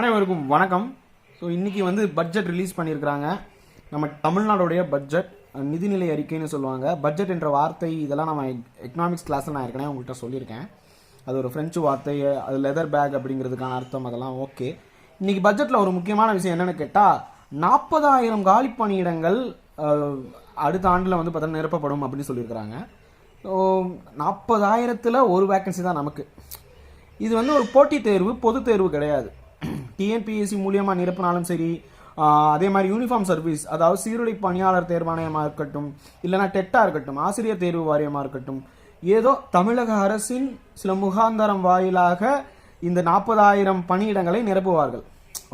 அனைவருக்கும் வணக்கம். ஸோ இன்றைக்கி வந்து பட்ஜெட் ரிலீஸ் பண்ணியிருக்கிறாங்க நம்ம தமிழ்நாடுடைய பட்ஜெட் நிதிநிலை அறிக்கைன்னு சொல்லுவாங்க. பட்ஜெட் என்ற வார்த்தை இதெல்லாம் நம்ம எக்கனாமிக்ஸ் கிளாஸில் நான் ஏற்கனவே உங்கள்கிட்ட சொல்லியிருக்கேன். அது ஒரு ஃப்ரெஞ்சு வார்த்தை அது லெதர் பேக் அப்படிங்கிறதுக்கான அர்த்தம் அதெல்லாம் ஓகே இன்றைக்கி பட்ஜெட்டில் ஒரு முக்கியமான விஷயம் என்னன்னு கேட்டால் நாற்பதாயிரம் காலி பணியிடங்கள் அடுத்த ஆண்டில் வந்து பார்த்தா நிரப்பப்படும் அப்படின்னு சொல்லியிருக்கிறாங்க. ஸோ நாற்பதாயிரத்தில் ஒரு வேக்கன்சி தான் நமக்கு. இது வந்து ஒரு போட்டித் தேர்வு பொது தேர்வு கிடையாது. டிஎன்பிஎஸ்சி மூலியமாக நிரப்பினாலும் சரி அதே மாதிரி யூனிஃபார்ம் சர்வீஸ் அதாவது சீருடை பணியாளர் தேர்வாணையமாக இருக்கட்டும் இல்லைனா டெட்டாக இருக்கட்டும் ஆசிரியர் தேர்வு வாரியமாக இருக்கட்டும் ஏதோ தமிழக அரசின் சில முகாந்தரம் வாயிலாக இந்த நாற்பதாயிரம் பணியிடங்களை நிரப்புவார்கள்.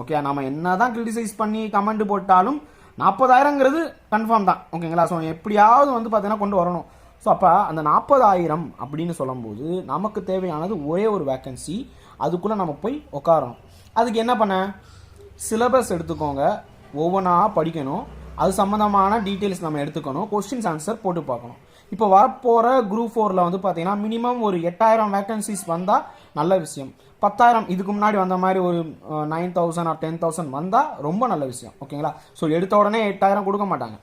ஓகே நம்ம என்ன தான் கிரிட்டிசைஸ் பண்ணி கமெண்ட் போட்டாலும் நாற்பதாயிரங்கிறது கன்ஃபார்ம் தான். ஓகேங்களா ஸோ எப்படியாவது வந்து பார்த்தீங்கன்னா கொண்டு வரணும். ஸோ அப்போ அந்த நாற்பதாயிரம் அப்படின்னு சொல்லும்போது நமக்கு தேவையானது ஒரே ஒரு வேக்கன்சி அதுக்குள்ளே நம்ம போய் உட்காரணும் அதுக்கு என்ன பண்ண? சிலபஸ் எடுத்துக்கோங்க. ஒவ்வொன்றா படிக்கணும். அது சம்மந்தமான டீட்டெயில்ஸ் நம்ம எடுத்துக்கணும். கொஸ்டின்ஸ் ஆன்சர் போட்டு பார்க்கணும். இப்போ வரப்போகிற குரூப் ஃபோரில் வந்து பார்த்தீங்கன்னா மினிமம் ஒரு எட்டாயிரம் வேக்கன்சிஸ் வந்தால் நல்ல விஷயம். பத்தாயிரம் இதுக்கு முன்னாடி வந்த மாதிரி ஒரு nine thousand or ten thousand வந்தால் ரொம்ப நல்ல விஷயம். ஓகேங்களா ஸோ எடுத்த உடனே எட்டாயிரம் கொடுக்க மாட்டாங்க.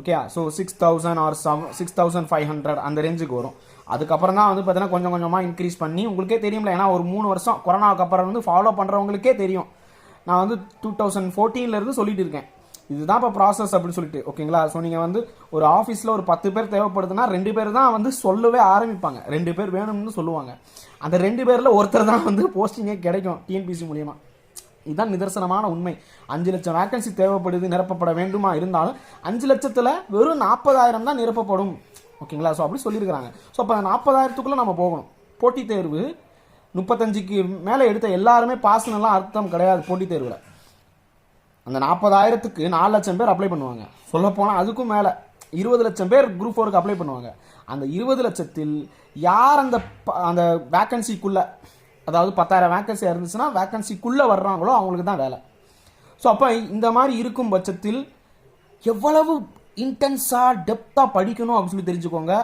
Okay so six thousand or seven six thousand five hundred அந்த ரேஞ்சுக்கு வரும். அதுக்கப்புறம் தான் வந்து பார்த்தீங்கன்னா கொஞ்சம் கொஞ்சமாக இன்க்ரீஸ் பண்ணி உங்களுக்கே தெரியும்ல. ஏன்னா ஒரு மூணு வருஷம் கொரோனாவுக்கு அப்புறம் வந்து ஃபாலோ பண்ணுறவங்களுக்கே தெரியும். நான் வந்து டூ தௌசண்ட் ஃபோர்டீன்லேருந்து சொல்லிட்டு இருக்கேன். இதுதான் இப்போ ப்ராசஸ் அப்படின்னு சொல்லிட்டு ஓகேங்களா ஸோ நீங்கள் வந்து ஒரு ஆஃபீஸில் ஒரு பத்து பேர் தேவைப்படுதுன்னா ரெண்டு பேர் தான் வந்து சொல்லவே ஆரம்பிப்பாங்க. ரெண்டு பேர் வேணும்னு சொல்லுவாங்க. அந்த ரெண்டு பேரில் ஒருத்தர் தான் வந்து போஸ்டிங்கே கிடைக்கும் டிஎன்பிசி மூலியமாக இதுதான் நிதர்சனமான உண்மை. அஞ்சு லட்சம் வேக்கன்சி தேவைப்படுது நிரப்பப்பட வேண்டுமா இருந்தாலும் அஞ்சு லட்சத்தில் வெறும் நாற்பதாயிரம் தான் நிரப்பப்படும். ஓகேங்களா? ஸோ அப்படி சொல்லியிருக்கிறாங்க. ஸோ அப்போ அந்த நாற்பதாயிரத்துக்குள்ளே நம்ம போகணும். போட்டித் தேர்வு முப்பத்தஞ்சுக்கு மேலே எடுத்த எல்லாருமே பாஸ்னெல்லாம் அர்த்தம் கிடையாது போட்டித் தேர்வில். அந்த நாற்பதாயிரத்துக்கு நாலு லட்சம் பேர் அப்ளை பண்ணுவாங்க. சொல்லப்போனால் அதுக்கும் மேலே. இருபது லட்சம் பேர் குரூப் ஃபோருக்கு அப்ளை பண்ணுவாங்க. அந்த இருபது லட்சத்தில் யார் அந்த ப- அந்த வேக்கன்சிக்குள்ளே அதாவது பத்தாயிரம் வேக்கன்சி இருந்துச்சுன்னா வேக்கன்சிக்குள்ளே வர்றாங்களோ அவங்களுக்கு தான் வேலை. ஸோ அப்போ இந்த மாதிரி இருக்கும் பட்சத்தில் எவ்வளவு இன்டென்ஸாக டெப்த்தாக படிக்கணும் அப்படின்னு சொல்லி தெரிஞ்சுக்கோங்க.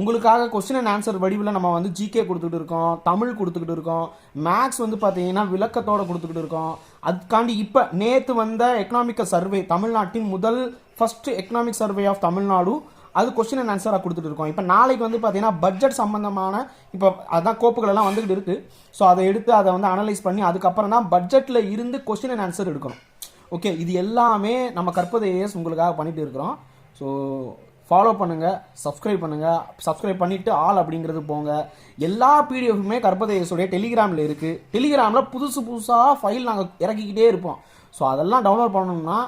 உங்களுக்காக கொஸ்டின் அண்ட் ஆன்சர் வடிவில் நம்ம வந்து ஜிகே கொடுத்துக்கிட்டு இருக்கோம் தமிழ் கொடுத்துக்கிட்டு இருக்கோம் மேக்ஸ் வந்து பார்த்தீங்கன்னா விளக்கத்தோட கொடுத்துக்கிட்டு இருக்கோம். அதுக்காண்டி இப்போ நேற்று வந்த எக்கனாமிக்கல் சர்வே தமிழ்நாட்டின் முதல் first economic survey of Tamil Nadu அது கொஸ்டின் அண்ட் ஆன்சராக கொடுத்துட்டு இருக்கோம். இப்போ நாளைக்கு வந்து பார்த்தீங்கன்னா பட்ஜெட் சம்பந்தமான இப்போ அதான் கோப்புகள் எல்லாம் வந்துகிட்டு இருக்குது ஸோ அதை எடுத்து அதை வந்து அனலைஸ் பண்ணி அதுக்கப்புறம் தான் பட்ஜெட்டில் இருந்து கொஸ்டின் அண்ட் ஆன்சர் எடுக்கணும். ஓகே இது எல்லாமே நம்ம கற்பதையஸ் ஏஎஸ் உங்களுக்காக பண்ணிட்டு இருக்கிறோம். ஸோ ஃபாலோ பண்ணுங்கள் சப்ஸ்கிரைப் பண்ணுங்க சப்ஸ்கிரைப் பண்ணிவிட்டு ஆல் அப்படிங்கிறது போங்க. எல்லா பிடிஎஃப்மே கற்பதேசுடைய டெலிகிராமில் இருக்குது டெலிகிராமில் புதுசு புதுசாக ஃபைல் நாங்கள் இறக்கிக்கிட்டே இருப்போம். ஸோ அதெல்லாம் டவுன்லோட் பண்ணணும்னா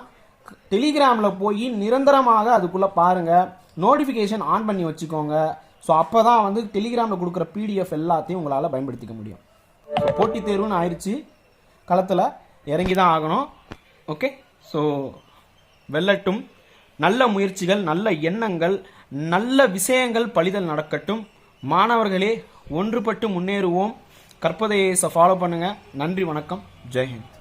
டெலிகிராமில் போய் நிரந்தரமாக அதுக்குள்ளே பாருங்கள் நோட்டிஃபிகேஷன் ஆன் பண்ணி வச்சுக்கோங்க. ஸோ அப்போ தான் வந்து டெலிகிராமில் கொடுக்குற பிடிஎஃப் எல்லாத்தையும் உங்களால் பயன்படுத்திக்க முடியும். போட்டித் தேர்வுன்னு ஆயிடுச்சு களத்தில் இறங்கி தான் ஆகணும். ஓகே ஸோ வெல்லட்டும். நல்ல முயற்சிகள் நல்ல எண்ணங்கள் நல்ல விஷயங்கள் பழிதல் நடக்கட்டும். மாணவர்களே ஒன்றுபட்டு முன்னேறுவோம். கற்பதையை ஃபாலோ பண்ணுங்கள் நன்றி வணக்கம். ஜெய்ஹிந்த்